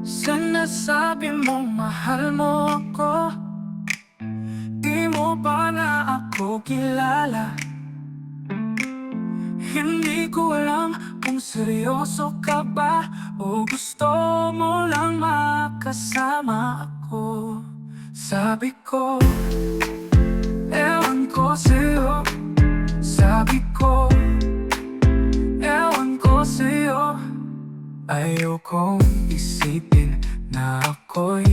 Sinasabi mo mahal mo ako Di mo ba na ako kilala? Hindi ko alam kung seryoso ka ba O gusto mo lang makasama ako Sabi ko Ewan ko sa'yo Ayokong isipin na ako'y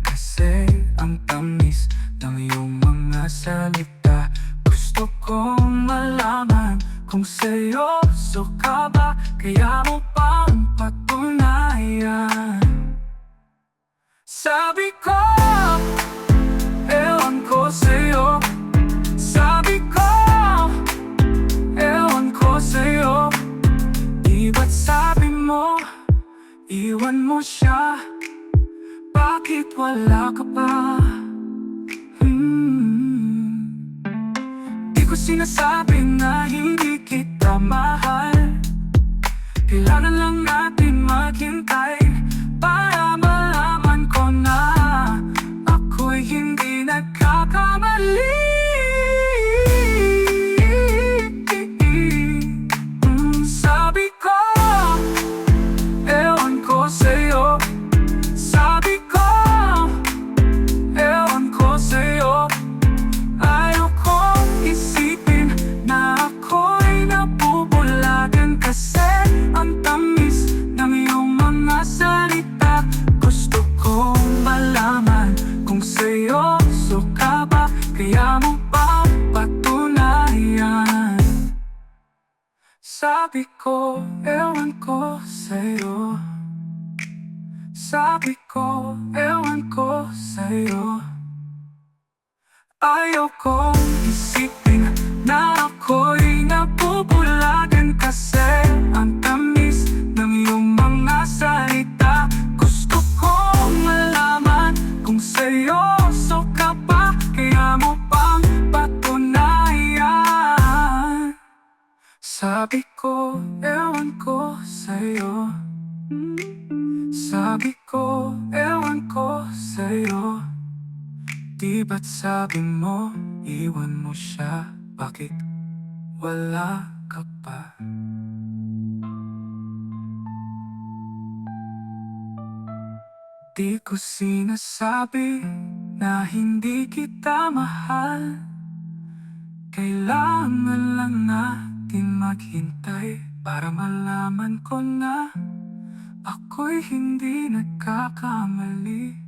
Kasi ang tamis ng iyong mga salita. Gusto kong malaman kung seryoso ka ba Kaya mo pang patunayan. Sabi ko, ba't sabi mo, iwan mo siya Bakit wala ka pa? Hmm. Di ko sinasabi Sabi ko, ewan ko sa'yo Sabi ko, ewan ko sa'yo Ayokong isipin Sabi ko, ewan ko sa'yo. Sabi ko, ewan ko sa'yo. Di ba't sabi mo, iwan mo siya? Bakit wala ka pa? Di ko sinasabi na hindi kita mahal. Kailangan lang natin maghintay Para malaman ko na Ako'y hindi nagkakamali.